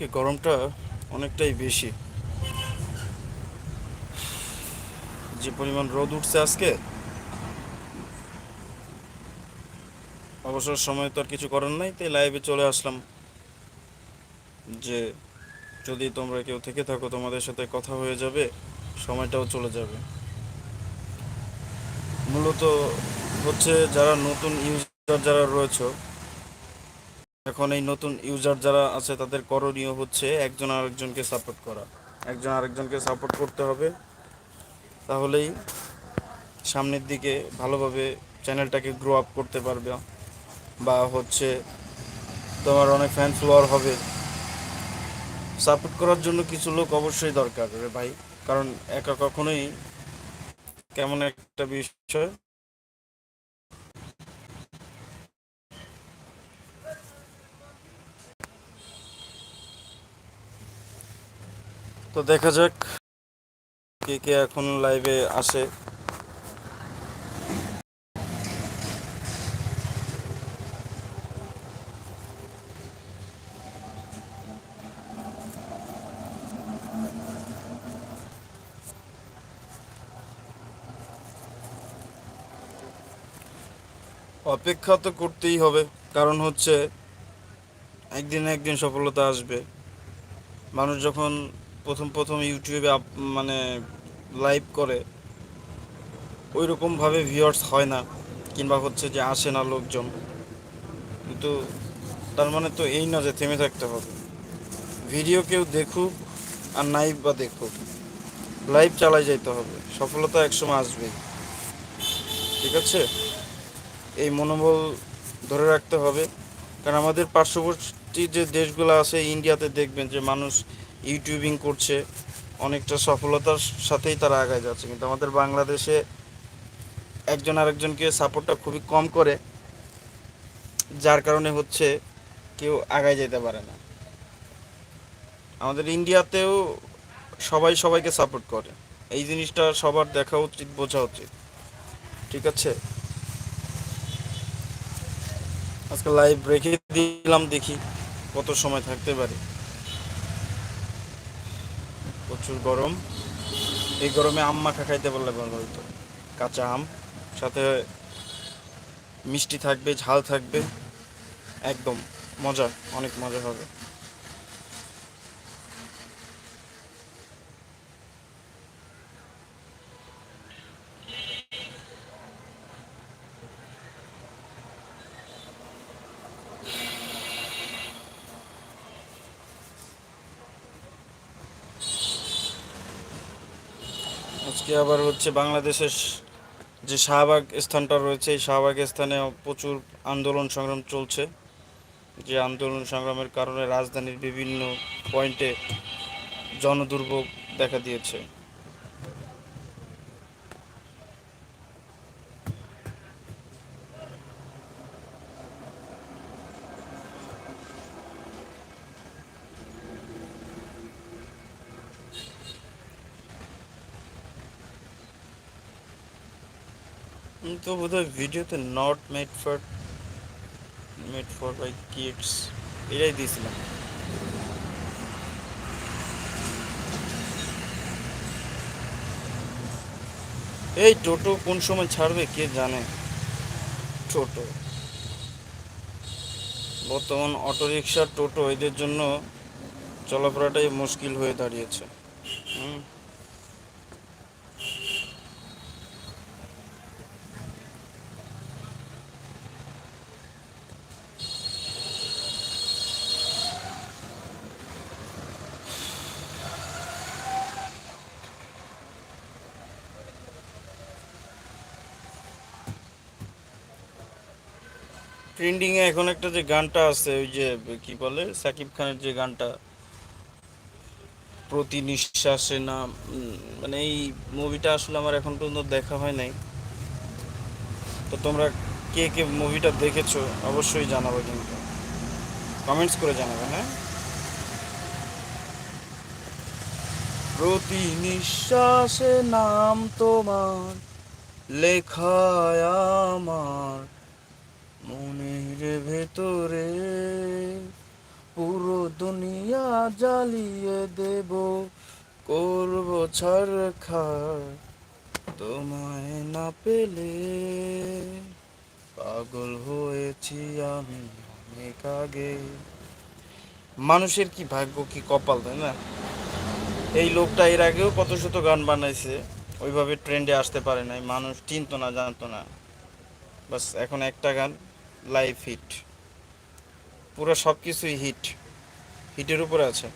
আজকে গরমটা অনেকটাই বেশি। যে পরিমাণ রোদ উঠছে আজকে, অবসর সময় তো আর কিছু করার নাই, তাই লাইভে চলে আসলাম। যে যদি তোমরা কেউ থেকে থাকো, তোমাদের সাথে কথা হয়ে যাবে, সময়টাও চলে যাবে। মূলত হচ্ছে যারা নতুন ইউজার যারা রয়েছে এখন এই নতুন ইউজার যারা আছে তাদের করণীয় হচ্ছে একজন আরেকজনকে সাপোর্ট করা। একজন আরেকজনকে সাপোর্ট করতে হবে। তাহলেই সামনের দিকে ভালোভাবে চ্যানেলটাকে গ্রো আপ করতে পারবে। বা হচ্ছে তোমার অনেক ফ্যান ফলোয়ার হবে। সাপোর্ট করার জন্য কিছু লোক অবশ্যই দরকার রে ভাই। কারণ একা কখনোই কেমন একটা বিষয় তো দেখা যাক কে কে এখন লাইভে আসে অপেক্ষা তো করতেই হবে, কারণ হচ্ছে একদিন একদিন সফলতা আসবে। মানুষ যখন প্রথম প্রথম ইউটিউবে মানে লাইভ করে ওই রকমভাবে ভিউয়ার্স হয় না, কিংবা হচ্ছে যে আসে না লোকজন। কিন্তু তার মানে তো এই না যে থেমে থাকতে হবে। ভিডিও কেউ দেখুক আর নাই বা দেখুক লাইভ চালাই যাইতে হবে। সফলতা একসময় আসবে ঠিক আছে? এই মনোবল ধরে রাখতে হবে। কারণ আমাদের পার্শ্ববর্তী যে দেশগুলো আছে, ইন্ডিয়াতে দেখবেন যে মানুষ ইউটিউবিং করছে, অনেকটা সফলতার সাথেই তারা আগায় যাচ্ছে। কিন্তু আমাদের বাংলাদেশে একজন আরেকজনকে সাপোর্টটা খুবই কম করে, যার কারণে হচ্ছে কেউ আগায় যেতে পারে না। আমাদের ইন্ডিয়াতেও সবাই সবাইকে সাপোর্ট করে। এই জিনিসটা সবার দেখা উচিত, বোঝা উচিত। ঠিক আছে? আজকে লাইভ রেখে দিলাম দেখি কত সময় থাকতে পারে। প্রচুর গরম। এই গরমে আম মাখা খাইতে পারলে ভালো হতো কাঁচা আম, সাথে মিষ্টি থাকবে, ঝাল থাকবে। একদম মজা, অনেক মজা হবে। আজকে আবার হচ্ছে বাংলাদেশের যে শাহবাগ স্থানটা রয়েছে, এই শাহবাগ স্থানে প্রচুর আন্দোলন সংগ্রাম চলছে। যে আন্দোলন সংগ্রামের কারণে রাজধানীর বিভিন্ন পয়েন্টে জনদুর্ভোগ দেখা দিয়েছে। তো বোধহয় ভিডিওতে not made for made for by kids এটাই দিয়েছিলাম। এই টোটো কোন সময় ছাড়বে কে জানে? টোটো। বর্তমান অটোরিকশা টোটো এদের জন্য চলাফেরাটাই মুশকিল হয়ে দাঁড়িয়েছে। হুম ট্রেন্ডিং এ এখন একটা যে গানটা আছে, ওই যে, কি বলে, সাকিব খানের যে গানটা, প্রতি নিঃশ্বাসে না মানে এই মুভিটা আসলে আমার এখন পর্যন্ত দেখা হয় নাই। তো তোমরা কে কে মুভিটা দেখেছ, অবশ্যই জানাবে কিন্তু। কমেন্টস করে জানাবে হ্যাঁ? প্রতি নিঃশ্বাসে নাম তোমার, লেখায় আমার। মনের ভেতরে পুরো দুনিয়া জ্বালিয়ে দেব, করব ছাড় খার তোমায় না পেলে। পাগল হয়েছি আমি অনেক আগে। মানুষের কি ভাগ্য, কি কপাল, তাই না? এই লোকটা এর আগেও কত শত গান বানাইছে, ওইভাবে ট্রেন্ডে আসতে পারে নাই, মানুষ চিনতো না, জানতো না। বাস, এখন একটা গান। লাইভ হিট পুরো সব কিছুই হিট হিটের উপরে আছে।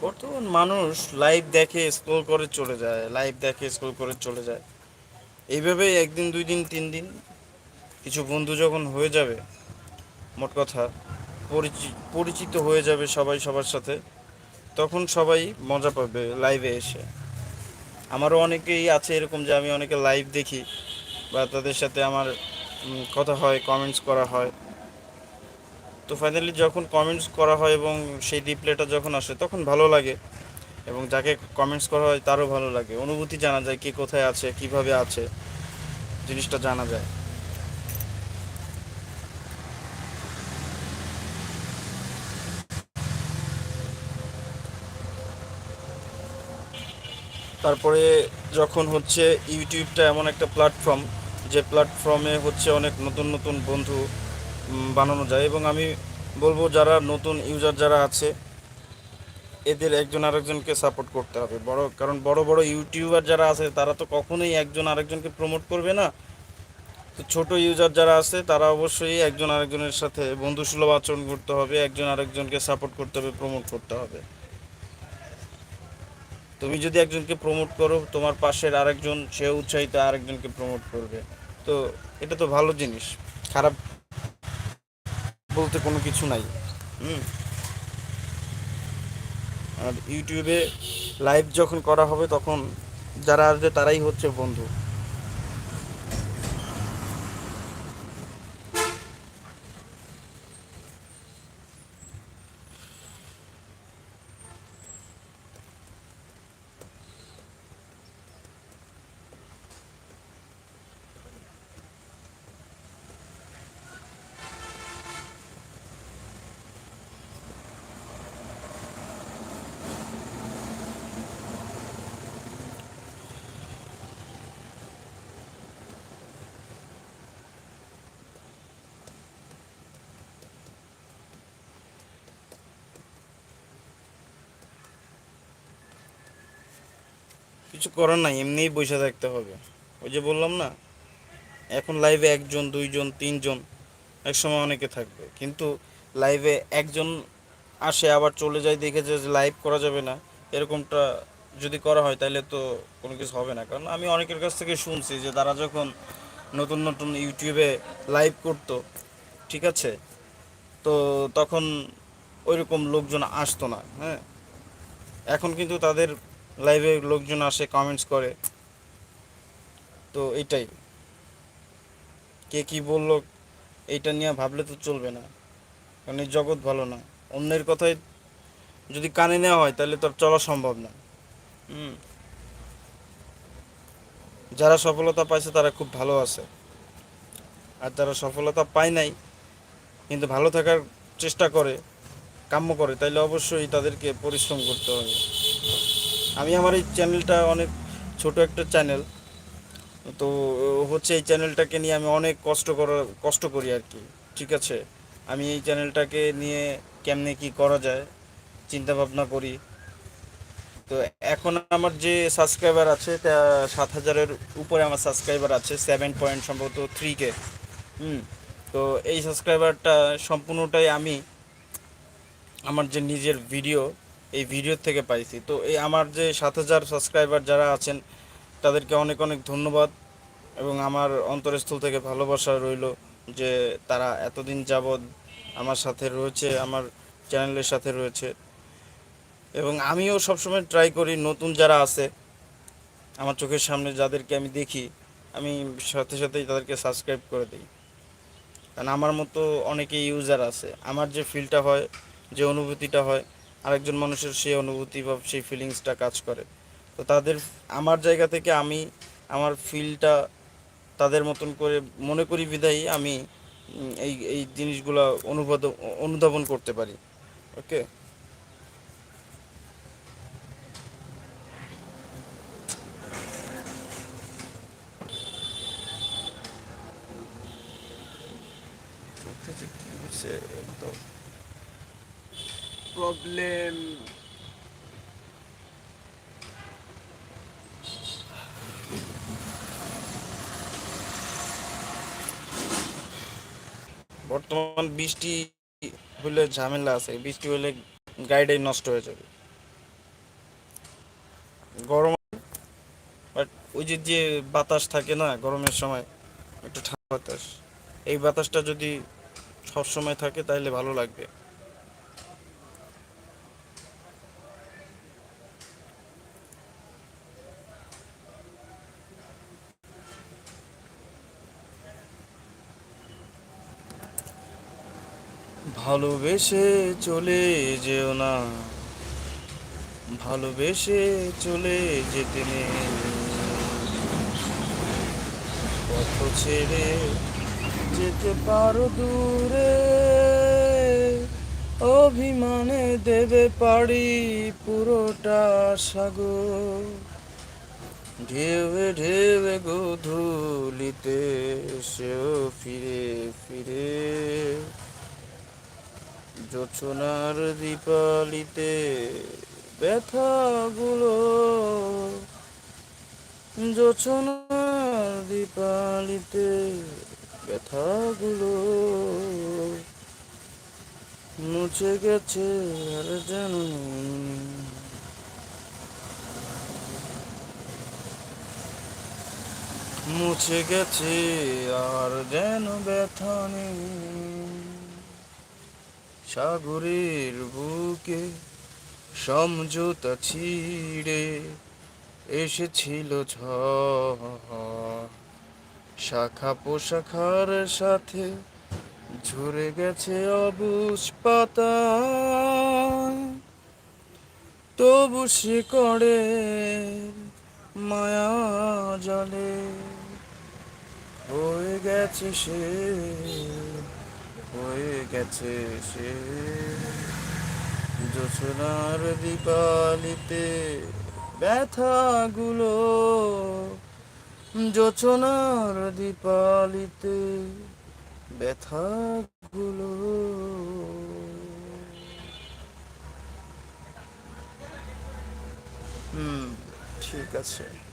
বর্তমান মানুষ লাইভ দেখে স্ক্রল করে চলে যায় লাইভ দেখে স্ক্রল করে চলে যায়। এইভাবেই একদিন দুই দিন তিন দিন কিছু বন্ধু যখন হয়ে যাবে, মোট কথা পরিচি- পরিচিত হয়ে যাবে সবাই সবার সাথে, তখন সবাই মজা পাবে লাইভে এসে। আমারও অনেকেই আছে এরকম যে আমি অনেকে লাইভ দেখি বা তাদের সাথে আমার কথা হয় কমেন্টস করা হয়। তো ফাইনালি যখন কমেন্টস করা হয় এবং সেই রিপ্লাইটা যখন আসে, তখন ভালো লাগে। এবং যাকে কমেন্টস করা হয়, তারও ভালো লাগে। অনুভূতি জানা যায় কে কোথায় আছে, কীভাবে আছে, জিনিসটা জানা যায়। তারপরে যখন হচ্ছে ইউটিউবটা এমন একটা প্ল্যাটফর্ম যে প্ল্যাটফর্মে হচ্ছে অনেক নতুন নতুন বন্ধু বানানো যায় এবং আমি বলব যারা নতুন ইউজার যারা আছে, এদের একজন আরেকজনকে সাপোর্ট করতে হবে। বড়, কারণ বড় বড় ইউটিউবার যারা আছে, তারা তো কখনোই একজন আরেকজনকে প্রমোট করবে না। তো ছোট ইউজার যারা আছে, তারা অবশ্যই একজন আরেকজনের সাথে বন্ধুসুলভ আচরণ করতে হবে, একজন আরেকজনকে সাপোর্ট করতে হবে প্রমোট করতে হবে। তুমি যদি একজনকে প্রমোট করো, তোমার পাশের আরেকজন সে উৎসাহিত আরেকজনকে প্রমোট করবে। তো এটা তো ভালো জিনিস। খারাপ বলতে কোনো কিছু নাই। আর ইউটিউবে লাইভ যখন করা হবে তখন যারা আসবে তারাই হচ্ছে বন্ধু। কিছু করার নাই, এমনিই বসে থাকতে হবে। ওই যে বললাম না, এখন লাইভে একজন, দুইজন, তিনজন, একসময় অনেকে থাকবে। কিন্তু লাইভে একজন আসে, আবার চলে যায়, দেখে যে লাইভ করা যাবে না। এরকমটা যদি করা হয়, তাহলে তো কোনো কিছু হবে না। কারণ আমি অনেকের কাছ থেকে শুনছি যে তারা যখন নতুন নতুন ইউটিউবে লাইভ করতো, ঠিক আছে? তো তখন ওইরকম লোকজন আসতো না হ্যাঁ? এখন কিন্তু তাদের লাইভে লোকজন আসে কমেন্টস করে। তো এটাই কে কি বলল এইটা নিয়ে ভাবলে তো চলবে না। কারণ এই জগৎ ভালো না। অন্যের কথাই যদি কানে নেওয়া হয় তাহলে তো আর চলা সম্ভব না। হুম। যারা সফলতা পাইছে তারা খুব ভালো আছে। আর যারা সফলতা পায় নাই কিন্তু ভালো থাকার চেষ্টা করে কাম্য করে তাইলে অবশ্যই তাদেরকে পরিশ্রম করতে হবে। আমি আমার এই চ্যানেলটা অনেক ছোট একটা চ্যানেল তো হচ্ছে এই চ্যানেলটাকে নিয়ে আমি অনেক কষ্ট করা, কষ্ট করি আর কি, ঠিক আছে? আমি এই চ্যানেলটাকে নিয়ে কেমনে কি করা যায় চিন্তা ভাবনা করি। তো এখন আমার যে সাবস্ক্রাইবার আছে, তা সাত হাজারের উপরে আমার সাবস্ক্রাইবার আছে সেভেন পয়েন্ট সম্ভবত থ্রি কে। হুম, তো এই সাবস্ক্রাইবারটা সম্পূর্ণটাই আমি, আমার যে নিজের ভিডিও এই ভিডিও থেকে পাইছি। তো এই আমার যে সাত হাজার সাবস্ক্রাইবার যারা আছেন, তাদেরকে অনেক অনেক ধন্যবাদ এবং আমার অন্তরস্থল থেকে ভালোবাসা রইল যে তারা এতদিন যাবৎ আমার সাথে রয়েছে, আমার চ্যানেলের সাথে রয়েছে। এবং আমিও সবসময় ট্রাই করি নতুন যারা আছে, আমার চোখের সামনে যাদেরকে আমি দেখি, আমি সাথে সাথেই তাদেরকে সাবস্ক্রাইব করে দিই। কারণ আমার মতো অনেকে ইউজার আছে। আমার যে ফিলটা হয়, যে অনুভূতিটা হয় আরেকজন মানুষের সেই অনুভূতি বা সেই ফিলিংসটা কাজ করে। তো তাদের, আমার জায়গা থেকে আমি আমার ফিলটা তাদের মতন করে, মনে করি বিদায়ী, আমি এই এই জিনিসগুলো অনুবাদ, অনুধাবন করতে পারি। ওকে বর্তমান বৃষ্টি হলে ঝামেলা আছে, বৃষ্টি হলে গাড়িটাই নষ্ট হয়ে যাবে। গরম বাট ওই যে যে বাতাস থাকে না, গরমের সময় একটু ঠান্ডা বাতাস, এই বাতাসটা যদি সব সময় থাকে তাহলে ভালো লাগবে। ভালোবেসে চলে যেও না। ভালোবেসে চলে যেতে নেই। পথ ছেড়ে যেতে পারো দূরে। অভিমানে দেবে পারি পুরোটা সাগর। ঢেউে ঢেউে গোধূলিতে সেও ফিরে ফিরে। জোছনার দীপালিতে ব্যথাগুলো জোছনার দীপালিতে ব্যথাগুলো মুছে গেছে আর যেন মুছে গেছে আর যেন ব্যথা নেই। সাগরের বুকে সমঝোতা ছিঁড়ে এসেছিল ঝড় শাখা পোশাখার সাথে ঝরে গেছে অবুজ পাতা। তবু সে করে মায়া জলে হয়ে গেছে সে হয়ে গেছে সে। জোছনার দীপালিতে ব্যথাগুলো জোছনার দীপালিতে ব্যথাগুলো। হুম ঠিক আছে।